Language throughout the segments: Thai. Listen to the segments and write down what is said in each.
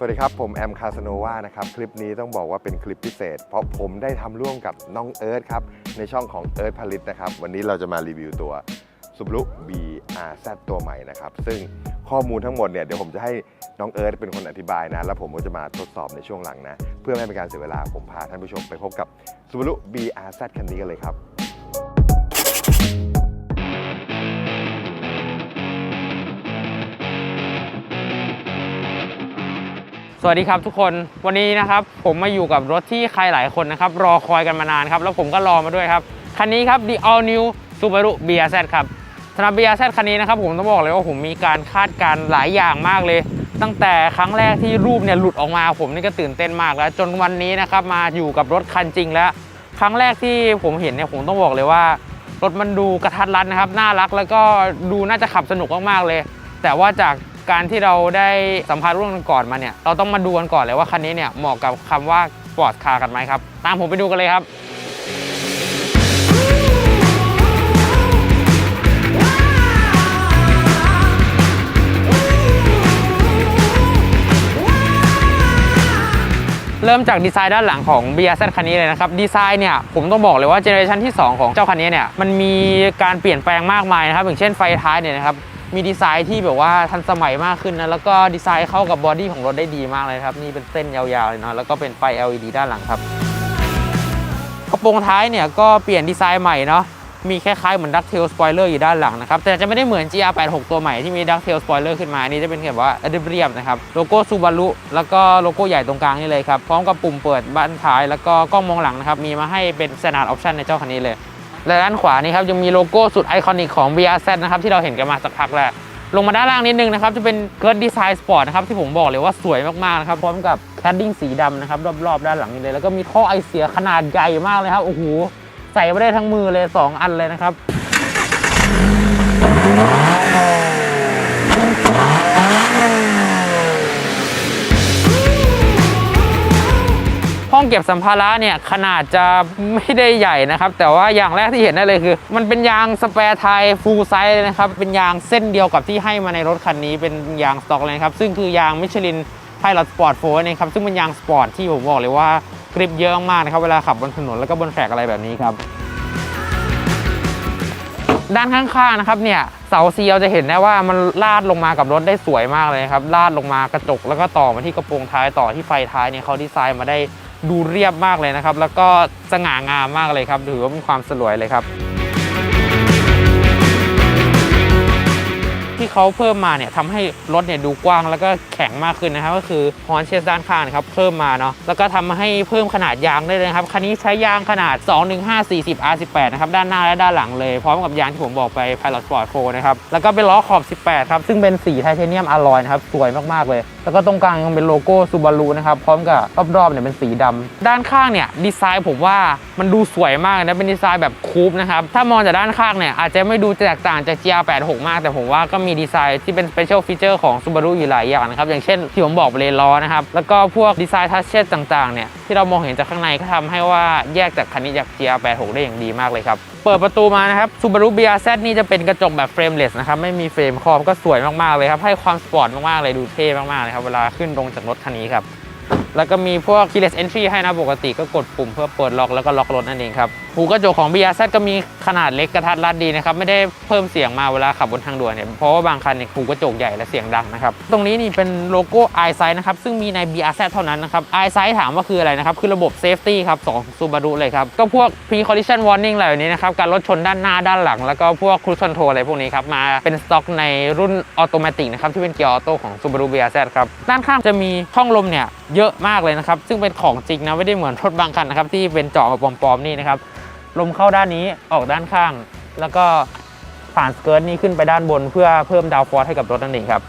สวัสดีครับ ผมแอมคาสโนวานะครับ คลิปนี้ต้องบอกว่าเป็นคลิปพิเศษ เพราะผมได้ทำร่วมกับน้องเอิร์ธครับ ในช่องของเอิร์ธผลิตนะครับ วันนี้เราจะมารีวิวตัว Subaru BRZ ตัวใหม่นะครับ ซึ่งข้อมูลทั้งหมดเนี่ยเดี๋ยวผมจะให้น้องเอิร์ธเป็นคนอธิบายนะ แล้วผมก็จะมาทดสอบในช่วงหลังนะ เพื่อไม่ให้เป็นการเสียเวลาผมพาท่านผู้ชมไปพบกับ Subaru BRZ คันนี้กันเลยครับ สวัสดีครับทุกคนวันนี้นะครับผมมาอยู่กับรถที่ใครหลายคนนะครับรอคอยกันมานานครับแล้วผมก็รอมาด้วยครับคันนี้ครับ The All New Subaru BRZ ครับสำหรับ BRZ คันนี้นะครับผมต้องบอกเลยว่าผมมีการคาดการณ์หลายอย่างมากเลย ตั้งแต่ครั้งแรกที่รูปเนี่ยหลุดออกมาผมนี่ก็ตื่นเต้นมากแล้ว จนวันนี้นะครับมาอยู่กับรถคันจริงแล้ว ครั้งแรกที่ผมเห็นเนี่ยผมต้องบอกเลยว่า รถมันดูกระทัดรัดนะครับน่ารักแล้วก็ดูน่าจะขับสนุกมากๆเลย แต่ว่าจาก การที่เราได้สัมภาษณ์รุ่นก่อนมาเนี่ยเราต้องมาดูกันก่อนเลยว่าคันนี้เนี่ยเหมาะกับคำว่าสปอร์ตคาร์กันไหมครับ ตามผมไปดูกันเลยครับเริ่มจากดีไซน์ด้านหลังของ BRZ คันนี้เลยนะครับดีไซน์เนี่ยผมต้องบอกเลยว่าเจเนอเรชันที่ 2 ของเจ้าคันนี้เนี่ยมันมีการเปลี่ยนแปลงมากมายนะครับอย่างเช่นไฟท้ายเนี่ยนะครับ มีดีไซน์ที่แบบว่าทันสมัยมากขึ้นนะแล้วก็ดีไซน์เข้ากับบอดี้ของรถได้ดีมากเลยครับ นี่เป็นเส้นยาวๆเลยเนาะแล้วก็เป็นไฟ LED ด้านหลังครับกระโปรงท้ายเนี่ยก็เปลี่ยนดีไซน์ใหม่เนาะมีคล้ายๆเหมือนดักเทลสปอยเลอร์อยู่ด้านหลังนะครับแต่จะไม่ได้เหมือน GR86 ตัวใหม่ที่มีดักเทลสปอยเลอร์ขึ้นมาอันนี้จะเป็นแบบว่าเรียบๆนะครับโลโก้ซูบารุแล้วก็โลโก้ใหญ่ตรงกลางนี่เลยครับพร้อมกับปุ่มเปิดบ้านท้าย แล้วก็กล้องมองหลังนะครับมีมาให้เป็นส t น n ร์ d ออปชันในเจ้าคันนี้เลย และด้านขวานี้ครับยังมีโลโก้สุดไอคอนิกของ VRZ นะครับที่เราเห็นกันมาสักพักแล้วลงมาด้านล่างนิดนึงนะครับจะเป็นเกิร์ดดีไซน์สปอร์ตนะครับที่ผมบอกเลยว่าสวยมากๆนะครับพร้อมกับแคดดิ้งสีดำนะครับรอบๆด้านหลังนี้เลย แล้วก็มีท่อไอเสียขนาดใหญ่มากเลยครับโอ้โหใส่ไม่ได้ทั้งมือเลย 2 อันเลยนะครับ องเก็บสัมภาระเนี่ยขนาดจะไม่ได้ใหญ่นะครับ แต่ว่าอย่างแรกที่เห็นได้เลยคือ มันเป็นยางสเปร์ไทยฟูลไซส์เลยนะครับ เป็นยางเส้นเดียวกับที่ให้มาในรถคันนี้เป็นยางสต็อกเลยครับ ซึ่งคือยางมิชลินไพลอตสปอร์ตโฟนะครับซึ่งเป็นยางสปอร์ตที่ผมบอกเลยว่ากริปเยอะมากนะครับเวลาขับบนถนนแล้วก็บนแทร็กอะไรแบบนี้ครับด้านข้างๆนะครับเนี่ยเสาซีเราจะเห็นได้ว่ามันลาดลงมากับรถได้สวยมากเลยครับลาดลงมากระจกแล้วก็ต่อมาที่กระโปรงท้ายต่อที่ไฟท้ายเนี่ยเขาดีไซน์มาได้ ดูเรียบมากเลยนะครับ แล้วก็สง่างามมากเลยครับถือว่าเป็นความสลวยเลยครับ ที่เขาเพิ่มมาเนี่ยทำให้รถเนี่ยดูกว้างแล้วก็แข็งมากขึ้นนะครับ ก็คือฮอนเชสด้านข้างนะครับเพิ่มมาเนาะแล้วก็ทำให้เพิ่มขนาดยางได้เลยครับคันนี้ใช้ยางขนาด 215 40 R18 นะครับด้านหน้าและด้านหลังเลย พร้อมกับยางที่ผมบอกไป Pilot Sport 4นะครับแล้วก็เป็นล้อขอบ 18 ครับซึ่งเป็นสีไทเทเนียมอลลอยนะครับสวยมากๆเลย แล้วก็ตรงกลางยังเป็นโลโก้ซูบารุนะครับพร้อมกับรอบๆเนี่ยเป็นสีดำด้านข้างเนี่ยดีไซน์ผมว่ามันดูสวยมากนะเป็นดีไซน์แบบคูปนะครับถ้ามองจากด้านข้างเนี่ยอาจจะไม่ดูแตกต่างจาก GR86 มาก แต่ผมว่าก็มีดีไซน์ที่เป็น special feature ของ Subaru อยู่หลายอย่างนะครับอย่างเช่นที่ผมบอกเลยล้อนะครับแล้วก็พวกดีไซน์ทัชเชตต่างๆเนี่ยที่เรามองเห็นจากข้างในก็ทำให้ว่าแยกจากคันนี้จาก GR86 ได้อย่างดีมากเลยครับเปิดประตูมานะครับ Subaru BRZ นี่จะเป็นกระจกแบบเฟรมเลสนะครับไม่มีเฟรมครอบก็สวยมากๆเลยครับให้ความสปอร์ตมากๆเลยดูเท่มากๆเลยครับเวลาขึ้นลงจากรถคันนี้ครับ แล้วก็มีพวก keyless entry ให้นะปกติก็กดปุ่มเพื่อเปิดล็อกแล้วก็ล็อกรถนั่นเองครับหูกระจกของ BRZ ก็มีขนาดเล็กกระทัดรัดดีนะครับไม่ได้เพิ่มเสียงมาเวลาขับบนทางด่วนเนี่ยเพราะว่าบางคันเนี่ยหูกระจกใหญ่และเสียงดังนะครับตรงนี้นี่เป็นโลโก้ EyeSight นะครับซึ่งมีใน BRZ เท่านั้นนะครับ EyeSight ถามว่าคืออะไรนะครับคือระบบ safety ครับของ Subaru เลยครับก็พวก pre collision warning อะไรแบบนี้นะครับการรถชนด้านหน้าด้านหลัง แล้วก็พวก cruise control อะไรพวกนี้ครับมาเป็นสต็อกในรุ่นออโตเมติกนะครับที่เป็นเกียร์ออโต้ของ Subaru BRZ ครับด้านข้างจะมีช่องลมเนี่ยเยอะมากเลยนะครับ ซึ่งเป็นของจริงนะไม่ได้เหมือนรถบางคันนะครับที่เป็นเจาะมาปลอมๆนี่นะครับลมเข้าด้านนี้ออกด้านข้าง แล้วก็ผ่านสเกิร์ตนี้ขึ้นไปด้านบน เพื่อเพิ่มดาวฟอร์สให้กับรถนั่นเองครับ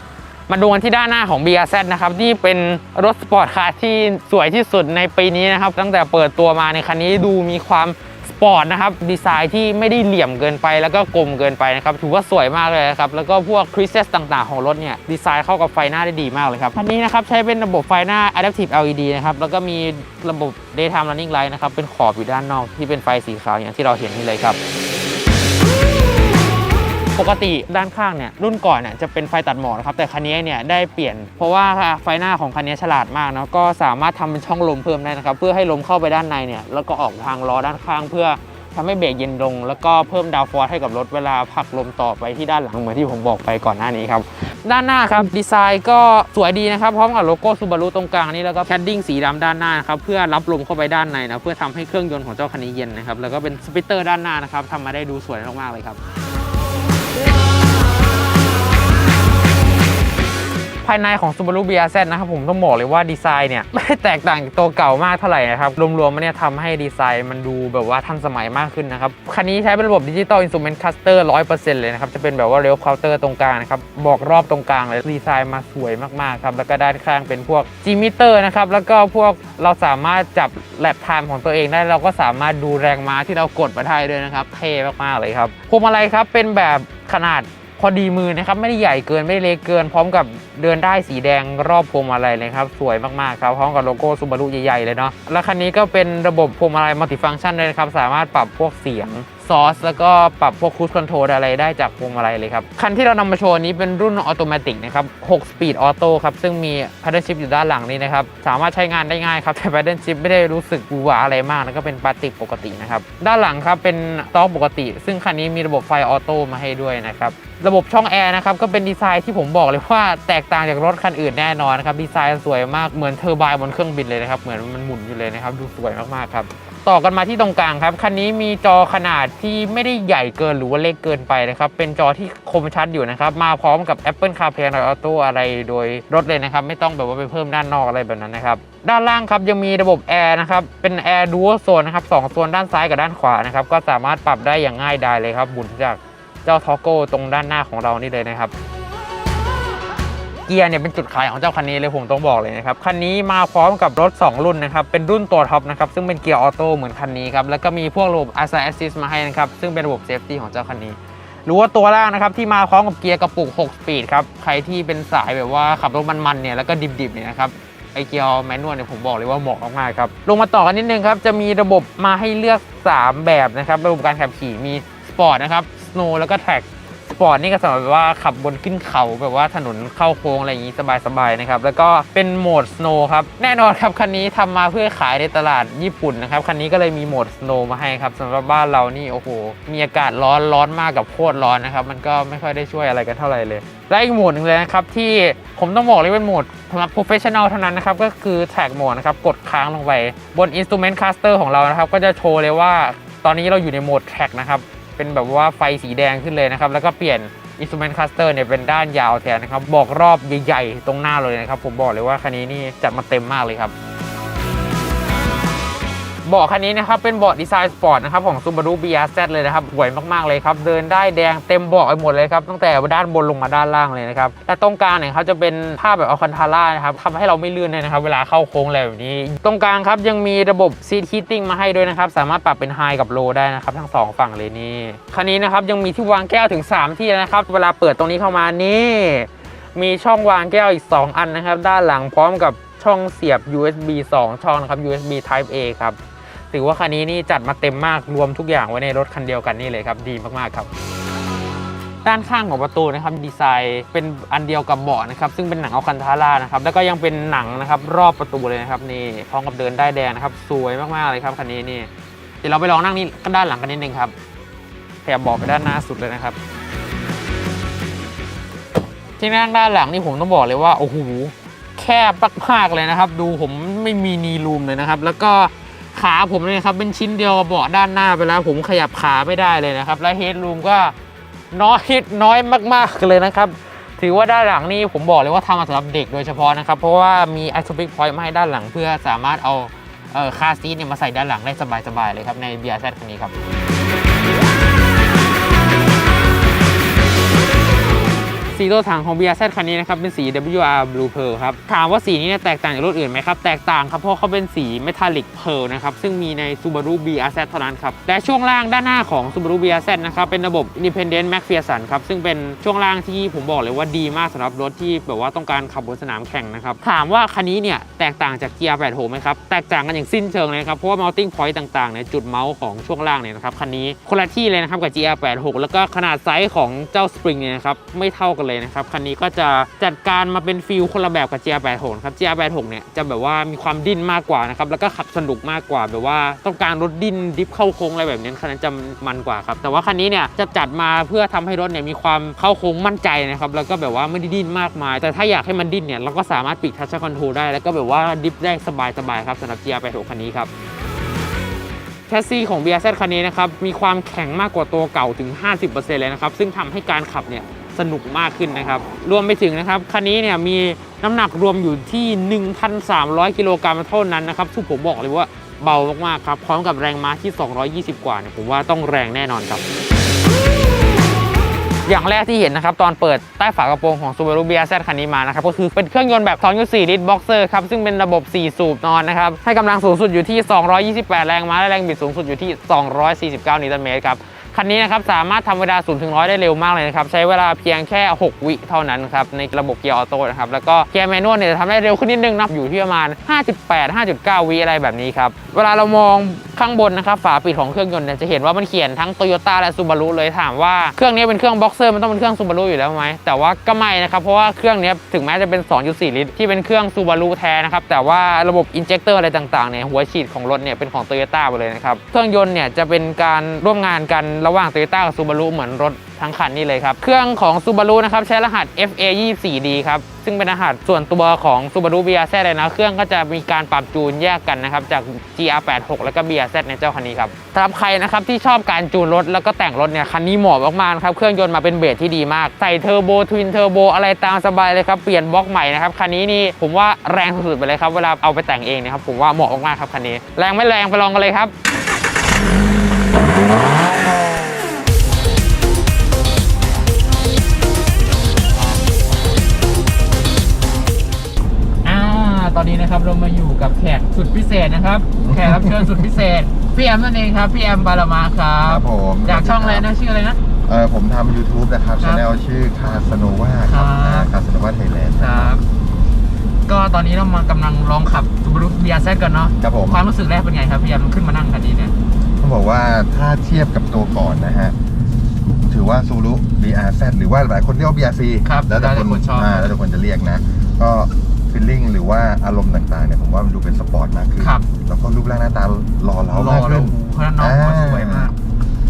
มาดูกันที่ด้านหน้าของ BRZ นะครับนี่เป็นรถสปอร์ตคาร์ที่สวยที่สุดในปีนี้นะครับตั้งแต่เปิดตัวมาในคันนี้ดูมีความ ปอร์ตนะครับดีไซน์ที่ไม่ได้เหลี่ยมเกินไปแล้วก็กลมเกินไปนะครับถือว่าสวยมากเลยนะครับแล้วก็พวกคริสเซสต่างๆของรถเนี่ยดีไซน์เข้ากับไฟหน้าได้ดีมากเลยครับคันนี้นะครับใช้เป็นระบบไฟหน้า Adaptive LED นะครับแล้วก็มีระบบ Daytime Running Light นะครับเป็นขอบอยู่ด้านนอกที่เป็นไฟสีขาวอย่างที่เราเห็นนี่เลยครับ ปกติด้านข้างเนี่ยรุ่นก่อนเนี่ยจะเป็นไฟตัดหมอกนะครับแต่คันนี้เนี่ยได้เปลี่ยน เพราะว่าไฟหน้าของคันนี้ฉลาดมากเนาะก็สามารถทำเป็นช่องลมเพิ่มได้นะครับเพื่อให้ลมเข้าไปด้านในเนี่ยแล้วก็ออกทางล้อด้านข้าง เพื่อทำให้เบรกเย็นลง แล้วก็เพิ่มดาวฟอร์สให้กับรถเวลาผลักลมต่อไปที่ด้านหลังเหมือนที่ผมบอกไปก่อนหน้านี้ครับด้านหน้าครับดีไซน์ก็สวยดีนะครับพร้อมกับโลโก้ซูบารุตรงกลางนี่แล้วก็แคดดิ้งสีดำด้านหน้านครับเพื่อรับลมเข้าไปด้านในนะเพื่อทำให้เครื่องยนต์ของเจ้าคันนี้เย็นนะครับแล้วก็เป็นสปิเตอร์ด้านหน้านะครับทำมาได้ดูสวยมากๆเลยครับายในของ Subaru BRZ นะครับผมต้องบอกเลยว่าดีไซน์เนี่ยไม่ได้แตกต่างตัวเก่ามากเท่าไหร่นะครับ รวมๆมันเนี่ยทำให้ดีไซน์มันดูแบบว่าทันสมัยมากขึ้นนะครับ คันนี้ใช้เป็นระบบดิจิตอลอินส u เมนต์คัสเตอร์100%เลยนะครับ จะเป็นแบบว่าเรลเคาน์เตอร์ตรงกลางนะครับ บอกรอบตรงกลางเลย ดีไซน์มาสวยมากๆครับ แล้วก็ด้านข้างเป็นพวก G มิเตอร์นะครับ แล้วก็พวกเราสามารถจับแลบไทม์ของตัวเองได้ เราก็สามารถดูแรงม้าที่เรากดมาได้ด้วยนะครับ เท่มากๆเลยครับพวงมาลัยครับเป็นแบบขนาด พอดีมือนะครับไม่ได้ใหญ่เกินไม่ได้เล็กเกิน พร้อมกับเดินได้สีแดงรอบพวงมาลัยเลยครับสวยมากๆครับพร้อมกับโลโก้ซูบารุใหญ่ๆเลยเนาะและคันนี้ก็เป็นระบบพวงมาลัยมัลติฟังก์ชันเลยนะครับสามารถปรับพวกเสียง ซอสแล้วก็ปรับพวกคูสคอนโทรลอะไรได้จากพวงมาลัยเลยครับ คันที่เรานำมาโชว์นี้เป็นรุ่นออโตเมติกนะครับ6 Speed Auto ครับ ซึ่งมี Paddle Shift อยู่ด้านหลังนี้นะครับ สามารถใช้งานได้ง่ายครับ แต่ Paddle Shift ไม่ได้รู้สึกหวือหวาอะไรมากนะก็เป็นปาติกปกตินะครับ ด้านหลังครับเป็นต็อกปกติ ซึ่งคันนี้มีระบบไฟออโต้มาให้ด้วยนะครับระบบช่องแอร์นะครับก็เป็นดีไซน์ที่ผมบอกเลยว่าแตกต่างจากรถคันอื่นแน่นอนนะครับดีไซน์สวยมากเหมือนเทอร์ไบน์บนเครื่องบินเลยนะครับเหมือนมันหมุนอยู่เลยนะครับดูสวยมากๆครับ ต่อกันมาที่ตรงกลางครับ คันนี้มีจอขนาดที่ไม่ได้ใหญ่เกินหรือว่าเล็กเกินไปนะครับ เป็นจอที่คมชัดอยู่นะครับ มาพร้อมกับ Apple CarPlay a n d Auto อะไรโดยรถเลยนะครับ ไม่ต้องแบบว่าไปเพิ่มด้านนอกอะไรแบบนั้นนะครับ ด้านล่างครับยังมีระบบแอร์นะครับ เป็นแอร์ดูโอโซนนะครับสองโซนด้านซ้ายกับด้านขวานะครับ ก็สามารถปรับได้อย่างง่ายดายเลยครับหมุนจากเจ้าทอโก้ตรงด้านหน้าของเรานี่เลยนะครับ เกียร์เนี่ยเป็นจุดขายของเจ้าคันนี้เลยผมต้องบอกเลยนะครับคันนี้มาพร้อมกับรถ 2 รุ่นนะครับเป็นรุ่นตัวท็อปนะครับซึ่งเป็นเกียร์ออโต้เหมือนคันนี้ครับแล้วก็มีพวกระบบ a s i Assist มาให้นะครับซึ่งเป็นระบบเซฟตี้ของเจ้าคันนี้หรือว่าตัวล่างนะครับที่มาพร้อมกับเกียร์กระปุก 6 สปีดครับใครที่เป็นสายแบบว่าขับรถมันๆเนี่ยแล้วก็ดิบๆเนี่ยนะครับไอเกียร์แมนนวลเนี่ยผมบอกเลยว่าเหมาะมากๆครับลงมาต่อกันนิดนึงครับจะมีระบบมาให้เลือก 3 แบบนะครับระบบการขับขี่มีสปอร์ตนะครับสโนว์แล้วก็แท็ก ปอร์ตนี่ก็สำหรับว่าขับบนขึ้นเขาแบบว่าถนนเข้าโค้งอะไรอย่างนี้สบายๆนะครับ แล้วก็เป็นโหมดสโนว์ครับ แน่นอนครับคันนี้ทำมาเพื่อขายในตลาดญี่ปุ่นนะครับ คันนี้ก็เลยมีโหมดสโนว์มาให้ครับสำหรับบ้านเรานี่โอ้โห มีอากาศร้อนร้อนมากกับโคตรร้อนนะครับ มันก็ไม่ค่อยได้ช่วยอะไรกันเท่าไหร่เลย และอีกโหมดหนึ่งเลยนะครับที่ผมต้องบอกเลยเป็นโหมดสำหรับ professional เท่านั้นนะครับก็คือ tag mode นะครับกดค้างลงไปบน instrument cluster ของเรานะครับก็จะโชว์เลยว่าตอนนี้เราอยู่ในโหมด tag นะครับ เป็นแบบว่าไฟสีแดงขึ้นเลยนะครับ แล้วก็เปลี่ยนอินสตูเมนต์คัสเตอร์เนี่ยเป็นด้านยาวแทนนะครับ บอกรอบใหญ่ๆ ตรงหน้าเลยนะครับ ผมบอกเลยว่าคันนี้นี่จัดมาเต็มมากเลยครับ เบาะคันนี้นะครับเป็นเบาะดีไซน์สปอร์ตนะครับของ Subaru BRZ เลยนะครับสวยมากๆเลยครับเดินได้แดงเต็มเบาะไปหมดเลยครับตั้งแต่ด้านบนลงมาด้านล่างเลยนะครับและตรงกลางเนี่ยเขาจะเป็นภาพแบบอัลคันทาร่านะครับทำให้เราไม่ลื่นเลยนะครับเวลาเข้าโค้งอะไรแบบนี้ ตรงกลางครับยังมีระบบ Seat Heating มาให้ด้วยนะครับสามารถปรับเป็น High กับ Low ได้นะครับทั้งสองฝั่งเลยนี่คันนี้นะครับยังมีที่วางแก้วถึง 3 ที่นะครับเวลาเปิดตรงนี้เข้ามานี่มีช่องวางแก้วอีก 2 อันนะครับ ด้านหลังพร้อมกับช่องเสียบ USB 2 ช่องนะครับ USB Type A ครับ ถือว่าคันนี้นี่จัดมาเต็มมากรวมทุกอย่างไว้ในรถคันเดียวกันนี่เลยครับดีมากๆครับ ด้านข้างของประตูนะครับดีไซน์เป็นอันเดียวกับเบาะนะครับซึ่งเป็นหนังอัลคันทาร่านะครับแล้วก็ยังเป็นหนังนะครับรอบประตูเลยนะครับนี่พร้อมกับเดินได้แดงนะครับสวยมากๆเลยครับคันนี้นี่เดี๋ยวเราไปลองนั่งนี่ด้านหลังกันนิดนึงครับขยับเบาะไปด้านหน้าสุดเลยนะครับที่นั่งด้านหลังนี่ผมต้องบอกเลยว่าโอ้โหแคบมากๆเลยนะครับ ดูผมไม่มีนีรูมเลยนะครับ แล้วก็ ขาผมเนี่ยครับเป็นชิ้นเดียวกับเบาะด้านหน้าไปแล้ว ผมขยับขาไม่ได้เลยนะครับ และเฮดรูมก็น้อยน้อยมากๆเลยนะครับ ถือว่าด้านหลังนี่ผมบอกเลยว่าทำมาสำหรับเด็กโดยเฉพาะนะครับ เพราะว่ามีไอโซบิกพอยต์มาให้ด้านหลัง เพื่อสามารถเอาเออคาซีทเนี่ยมาใส่ด้านหลังได้สบายๆเลยครับใน BRZ คันนี้ครับ สีตัวถังของ BRZ คันนี้นะครับเป็นสี WR Blue Pearl ครับถามว่าสีนี้เนี่ยแตกต่างจากรุ่นอื่นไหมครับแตกต่างครับเพราะเขาเป็นสี Metallic Pearl นะครับซึ่งมีใน Subaru BRZ เท่านั้นครับและช่วงล่างด้านหน้าของ Subaru BRZ นะครับเป็นระบบ Independent McPherson ครับซึ่งเป็นช่วงล่างที่ผมบอกเลยว่าดีมากสำหรับรถที่แบบว่าต้องการขับบนสนามแข่งนะครับถามว่าคันนี้เนี่ย แตกต่างจาก GR86 ไหมครับแตกต่างกันอย่างสิ้นเชิงเลยครับเพราะว่า melting point ต่างๆเนี่ยจุดเมาส์ของช่วงล่างเนี่ยนะครับคันนี้คนละที่เลยนะครับกับ GR86 แล้วก็ขนาดไซส์ของเจ้า Spring เนี่ยนะครับไม่เท่ากันเลยนะครับคันนี้ก็จะจัดการมาเป็นฟิลคนละแบบกับ GR86 ครับ GR86 เนี่ยจะแบบว่ามีความดิ้นมากกว่านะครับแล้วก็ขับสนุกมากกว่าแบบว่าต้องการรถดิ้นดิฟเข้าโค้งอะไรแบบนี้คันนั้นจะมันกว่าครับแต่ว่าคันนี้เนี่ยจะจัดมาเพื่อทำให้รถเนี่ยมีความเข้าโค้งมั่นใจนะครับแล้วก็แบบว่าไม่ได้ดิ้นมากมาย แต่ถ้าอยากให้มันดิ้นเนี่ยเราก็สามารถปิดทัชคอนโทรลได้แล้วก็แบบว่าดิฟได้สบายๆครับสำหรับ GR86 คันนี้ครับแชสซีของ BRZ คันนี้นะครับมีความแข็งมากกว่าตัวเก่าถึง 50%เลยนะครับซึ่งทำให้การขับเนี่ยสนุกมากขึ้นนะครับรวมไปถึงนะครับคันนี้เนี่ยมีน้ำหนักรวมอยู่ที่ 1,300 กิโลกรัมเท่านั้นนะครับซึ่งผมบอกเลยว่าเบามากๆครับพร้อมกับแรงม้าที่ 220 กว่าเนี่ยผมว่าต้องแรงแน่นอนครับ อย่างแรกที่เห็นนะครับตอนเปิดใต้ฝากระโปรงของ Subaru BRZ คันนี้มานะครับก็คือเป็นเครื่องยนต์แบบ2.4ลิตรบ็อกเซอร์ครับซึ่งเป็นระบบ 4 สูบนอนนะครับให้กำลังสูงสุดอยู่ที่ 228 แรงม้าและแรงบิดสูงสุดอยู่ที่ 249 นิวตันเมตรครับคันนี้นะครับสามารถทำเวลา0ถึง100ได้เร็วมากเลยนะครับ ใช้เวลาเพียงแค่ 6 วิเท่านั้นครับ ในระบบเกียร์ออโต้นะครับ แล้วก็เกียร์แมนนวลเนี่ยจะทำได้เร็วขึ้นนิดนึงนะอยู่ที่ประมาณ 5.8 5.9 วิอะไรแบบนี้ครับ เวลาเรามอง ข้างบนนะครับฝาปิดของเครื่องยนต์เนี่ยจะเห็นว่ามันเขียนทั้ง Toyota และ Subaru เลยถามว่าเครื่องนี้เป็นเครื่องบ็อกเซอร์มันต้องเป็นเครื่อง Subaru อยู่แล้วไหมแต่ว่าก็ไม่นะครับเพราะว่าเครื่องนี้ถึงแม้จะเป็น 2.4 ลิตร ที่เป็นเครื่อง Subaru แท้นะครับแต่ว่าระบบอินเจคเตอร์อะไรต่างๆเนี่ยหัวฉีดของรถเนี่ยเป็นของ Toyota ไปเลยนะครับเครื่องยนต์เนี่ยจะเป็นการร่วมงานกันระหว่าง Toyota กับ Subaru เหมือนรถ ทั้งคันนี่เลยครับ เครื่องของ Subaru นะครับใช้รหัส FA 24D ครับ ซึ่งเป็นรหัสส่วนตัวของ Subaru BRZ เลยนะ เครื่องก็จะมีการปรับจูนแยกกันนะครับ จาก GR86 แล้วก็ BRZ ในเจ้าคันนี้ครับสำหรับใครนะครับที่ชอบการจูนรถแล้วก็แต่งรถเนี่ยคันนี้เหมาะมากๆครับ เครื่องยนต์มาเป็นเบสที่ดีมาก ใส่เทอร์โบทวินเทอร์โบอะไรตามสบายเลยครับ เปลี่ยนบล็อกใหม่นะครับคันนี้นี่ผมว่าแรงสุดๆไปเลยครับเวลาเอาไปแต่งเองเนะครับผมว่าเหมาะมากๆครับคันนี้ แรงไม่แรงไปลองกันเลยครับ อยู่กับแขกสุดพิเศษนะครับ แขกรับเชิญสุดพิเศษ พี่แอมนั่นเองครับ พี่แอมบารามาครับครับผมจากช่องอะไรนะชื่ออะไรนะ เออผมทำ YouTube นะครับครัชบแนลชื่อคาสโนวาครับครับ คาสโนวาไทยแลนด์ครับ ก็ตอนนี้เรามากำลังลองขับ Subaru BRZ กันเนาะ ครับผมความรู้สึกแรกเป็นไงครับพี่แอมขึ้นมานั่งคันนี้เนี่ย ต้องบอกว่าถ้าเทียบกับตัวก่อนนะฮะ ถือว่าซูรุ BRZ หรือว่าหลายคนเรียกว่า BRC ครับแล้วแต่แล้วแต่คนชอบาแล้วแต่คนจะเรียกนะ ก็ ฟีลลิ่งหรือว่าอารมณ์ต่างๆเนี่ยผมว่ามันดูเป็นสปอร์ตมากขึ้นครับ แล้วก็รูปร่างหน้าตาหล่อเหลารอมากเราขึ้นเพราะฉะนั้นน้องเขาสวยมาก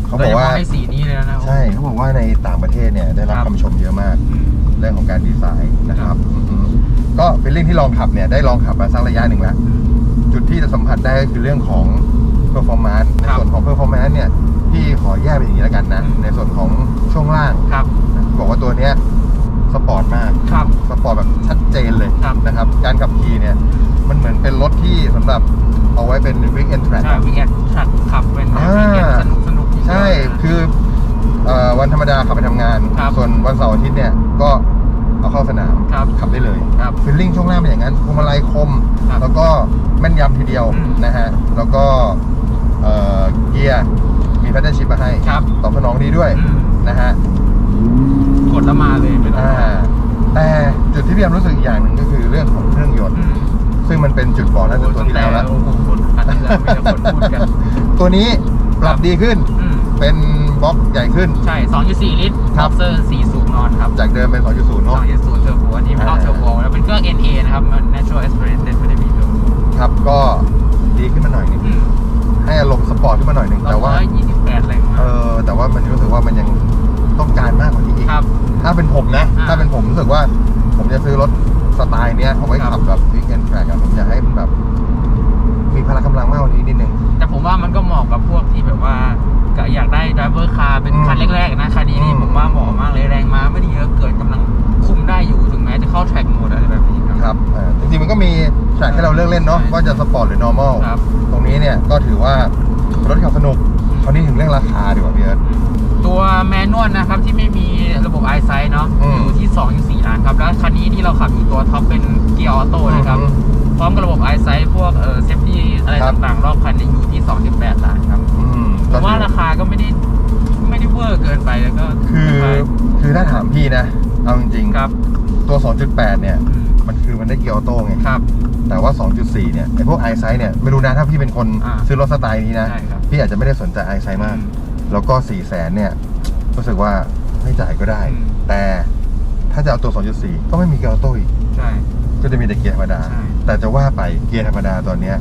เขาบอกว่า โดยฉพะให้สีนี้เลยนะ ใช่เขาบอกว่าในต่างประเทศเนี่ยได้รับครับ คำชมเยอะมากอืมเรื่องของการดีไซน์นะครับอืมก็เป็นเรื่องที่ลองขับเนี่ยได้ลองขับมาสักระยะหนึ่งแล้ว จุดที่จะสัมผัสได้ก็คือเรื่องของ performance ในครับส่วนของ performance เนี่ยพี่ขอแยกเป็นอย่างนี้แล้วกันนะ อืม ในส่วนของช่วงล่าง ครับ บอกว่าตัวเนี้ย สปอร์ตมากครับสปอร์ตแบบชัดเจนเลยครับนะครับการขับขี่เนี่ยมันเหมือนเป็นรถที่สำหรับเอาไว้เป็น weekend track ใช่วีแอดขับขับเป็นแบบอ่าวีแอดสนุกสนุกๆใช่คือเอ่อวันธรรมดาขับไปทำงานครับส่วนวันเสาร์อาทิตย์เนี่ยก็เอาเข้าสนามครับขับได้เลยครับฟิลลิ่งช่วงล่างเป็นอย่างนั้นพวงมาลัยคมครับแล้วก็แม่นยำทีเดียวอืมนะฮะแล้วก็เอ่อเกียร์มีแพทเทิร์นชิพมาให้ครับตอบสนองดีด้วยอืมนะฮะ กดแล้วมาเลยไม่ต้องอ่าแต่จุดที่พี่แอมรู้สึกอีกอย่างหนึ่งก็คือเรื่องของเครื่องยนต์อืมซึ่งมันเป็นจุดบอดตั้งแต่ตัวที่แล้วแล้ว โอ้โหคนคันที่แล้วไม่ได้คนพูดกัน ตัวนี้ปรับดีขึ้น อืมเป็นบล็อกใหญ่ขึ้น ใช่ 2.4 ลิตรครับบ็อกเซอร์4สูบนอนครับจากเดิมเป็น 2.0 เนอะ2.0เทอร์โบอันนี้ไม่ต้องอ่าเทอร์โบแล้วเป็นเครื่อง NA นะครับมัน Natural Aspirated ไม่ได้มีเทอร์โบ ครับ ก็ ดีกว่าพี่เอิร์ธ ตัวแมนนวลนะครับที่ไม่มีระบบ i s i เนาะอืม อยู่ที่2.4ล้านครับ แล้วคันนี้ที่เราขับอยู่ตัวท็อปเป็นเกียร์ออโต้นะครับ อืม พร้อมกับระบบ i s i พวกเอ่อเซฟตี้อะไรครับ ต่างๆ รอบคันนี้อยู่ที่2.8ล้านครับอืมผก็มถือว่าราคาก็ไม่ได้ไม่ได้เวอร์เกินไปแล้วก็คือคือถ้าถามพี่นะเอาจริงๆครับตัว 2.8 เนี่ย อืมมันคือมันได้เกียร์ออโต้ไง ครับ แต่ว่า 2.4 เนี่ยไอพวกไอไซเนี่ยไม่รู้นะถ้าพี่เป็นคนอ่าซื้อรถสไตล์นี้นะ ใช่ครับ พี่อาจจะไม่ได้สนใจไอไซมาก แล้วก็4 0 0แสนเนี่ยรู้สึกว่าไม่จ่ายก็ได้ อืม แต่ถ้าจะเอาตัว 2.4 ก็ไม่มีเกียร์ออโต้อีกใช่ ก็จะมีแต่เกียร์ธรรมดา ใช่แต่จะว่าไปเกียร์ธรรมดาตอนเนี้ย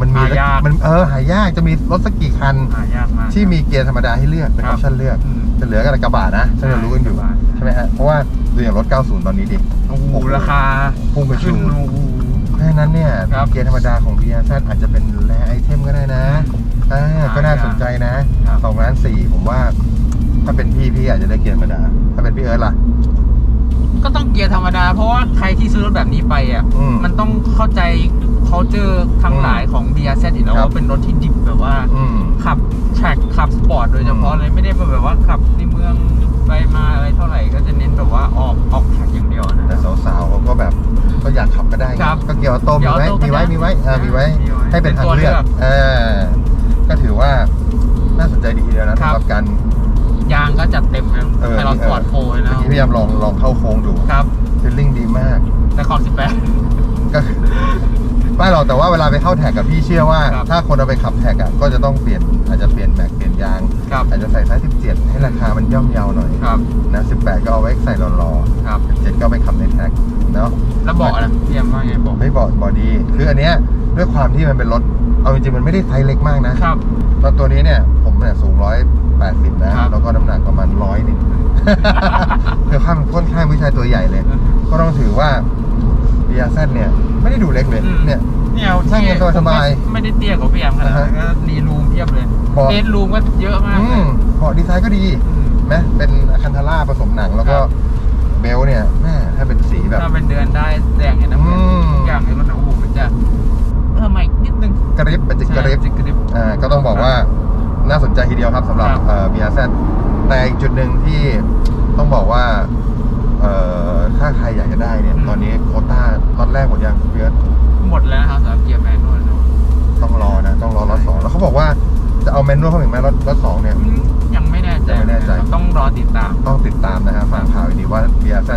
มันมีหายาก มันเออหายากจะมีรถสักกี่คัน หายากมาก ที่มีเกียร์ธรรมดาให้เลือกเป็นคอรัอบปชั่นเลือกอืมจะเหลือกันกระบะนะถ้าเรารู้กันอยู่กระบะใช่ไหมฮะเพราะว่าดูอย่างรถ 90 ตอนนี้ดิ โอ้โหราคาพุ่งกระขึ้ชูนดโอ้โห เพราะฉะนั้นเนี่ยครับ เกียร์ธรรมดาของ BRZ อาจจะเป็นแรไอเทมก็ได้นะ อ่าหายากก็น่าสนใจนะครับ สองล้านสี่ผมว่า ถ้าเป็นพี่พี่อาจจะได้เกียร์ธรรมดา ถ้าเป็นพี่เอิร์ธล่ะ ก็ต้องเกียร์ธรรมดา เพราะว่าใครที่ซื้อรถแบบนี้ไปอะ อืมมันต้องเข้าใจ culture ทั้งหลายของ BRZ อีกแล้วครับ ว่าเป็นรถที่ดิบแบบว่า อืม ขับแทร็กขับสปอร์ตโดยเฉพาะเลยไม่ได้แบบว่าขับในเมืองไปมาอะไรเท่าไหร่ก็จะเน้นแบบว่าออกออกแทร็กอย่างเดียวนะแต่สาวๆเขาก็แบบก็อยากขับก็ได้ไงครับก็เกียร์ออโต้เกีมียร์ออไว้โต้ก็มีไว้ได้มีไว้อ่ามีไว้ มีไว้ให้เป็นเป็นทางตัวเลือกเลือกเออ ก็ถือว่าน่าสนใจดีทีเดียวนะครัสำบหรับการยางก็จัดเต็มเลยเออไพลอตเออฟอร์ดโฟเลยนะเมื่อกี้พยายามลองลองเข้าโค้งดูครับฟีลลิ่งดีมากแต่ขอบ18ก็ไม่หรอกแต่ว่าเวลาไปเข้าแท็กกับพี่เชื่อว่าครับถ้าคนเอาไปขับแท็กอะก็จะต้องเปลี่ยนอาจจะเปลี่ยนแม็กเปลี่ยนยางครับอาจจะใส่ไซส์17 ให้ราคามันย่อมเยาวหน่อยครับนะ18 ก็เอาไว้ใส่รอครับๆ17 ก็เอาไปขับในแท็กเนาะแล้วเบอกนะพี่แอมว่าไงบอกไม่บอดบอดีคืออันเนี้ยด้วยความที่มันเป็นรถ เอาจริงๆมันไม่ได้ไซส์เล็กมากนะครับตอนตัวนี้เนี่ยผมเนี่ยสูง180นะครับ แล้วก็น้ำหนักประมาณร้อยหนึ่งคือข้ามค่อนข้างไม่ใช่ตัวใหญ่เลย ก็ต้องถือว่า BRZ เนี่ยไม่ได้ดูเล็กเลยอืม เนี่ย เนี่ยนั่งกันสบายๆผมก็ไม่ได้เตี้ยกว่าพี่แอมขนาดนั้นอ่าฮะก็รีรูมเทียบเลยบอกเอสรูมก็เยอะมากอืเลยมเบาะดีไซน์ก็ดีอืม ไหมเป็นคันทาร่าผสมหนังแล้วก็ครับ เบลเนี่ยแม่ถ้าเป็นสีแบบถ้าเป็น BRZ แต่อีกจุดหนึ่งที่ต้องบอกว่าเอ่อถ้าใครอยากจะได้เนี่ย ตอนนี้โควต้าล็อตแรกหมดยังเพื่อนหมดแล้วนะครับสำหรับเกียร์แมนนวลต้องรอนะ ต้องรอล็อตสองแล้วเขาบอกว่าจะเอาแมนนวลเข้ามาอีกไหมล็อตล็อตสองเนี่ย ยังไม่แน่ใจยังไม่แน่ใจ ต้องรอติดตาม ต้องติดตามนะครับฟังข่าวดีว่า BRZ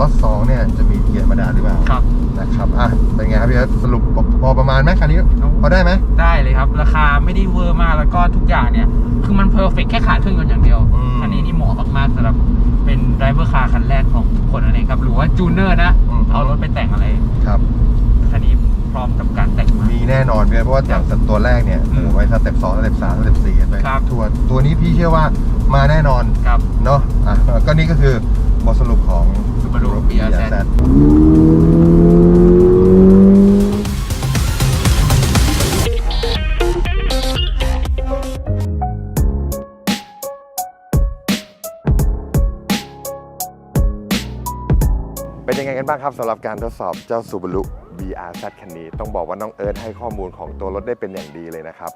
ล็อตสองเนี่ยจะมีเกียร์ธรรมดาหรือเปล่าครับ นะครับอะเป็นไงครับพี่เอิร์ธสรุปพอประมาณไหมคันนี้พอได้ไหมได้เลยครับ ราคาไม่ได้เวอร์มากแล้วก็ทุกอย่างเนี่ย คือมันเพอร์เฟกแค่ขาดเครื่องยนต์อย่างเดียวอืมคันนี้นี่เหมาะมากๆสำหรับเป็นไดรเวอร์คาร์คันแรกของทุกคนนั่นเองครับหรือว่าจูเนอร์นะอืมเอารถไปแต่งอะไรครับคันนี้พร้อมกับการแต่งมามีแน่นอนเลยเพราะว่าอย่างตัวแรกเนี่ยอืมโอ้โหไว้สเต็ปสองสเต็ปสามสเต็ปสี่กันไปครับทั่วตัวนี้พี่เชื่อว่ามาแน่นอนครับเนาะอะก็นี่ก็คือ บทสรุปของ Subaru BRZ เป็นยังไงกันบ้างครับสำหรับการทดสอบเจ้า Subaru BRZ คันนี้ ต้องบอกว่าน้องเอิร์ธให้ข้อมูลของตัวรถได้เป็นอย่างดีเลยนะครับ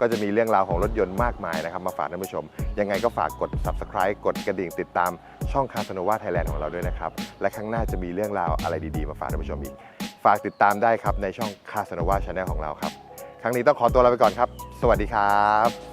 ก็จะมีเรื่องราวของรถยนต์มากมายนะครับ มาฝากท่านผู้ชม ยังไงก็ฝากกด subscribe กดกระดิ่งติดตาม ช่องคาสโนวาไทยแลนด์ของเราด้วยนะครับ และข้างหน้าจะมีเรื่องราวอะไรดีๆ มาฝากท่านผู้ชมอีก ฝากติดตามได้ครับในช่องคาสโนวาชาแนลของเราครับ ครั้งนี้ต้องขอตัวลาไปก่อนครับ สวัสดีครับ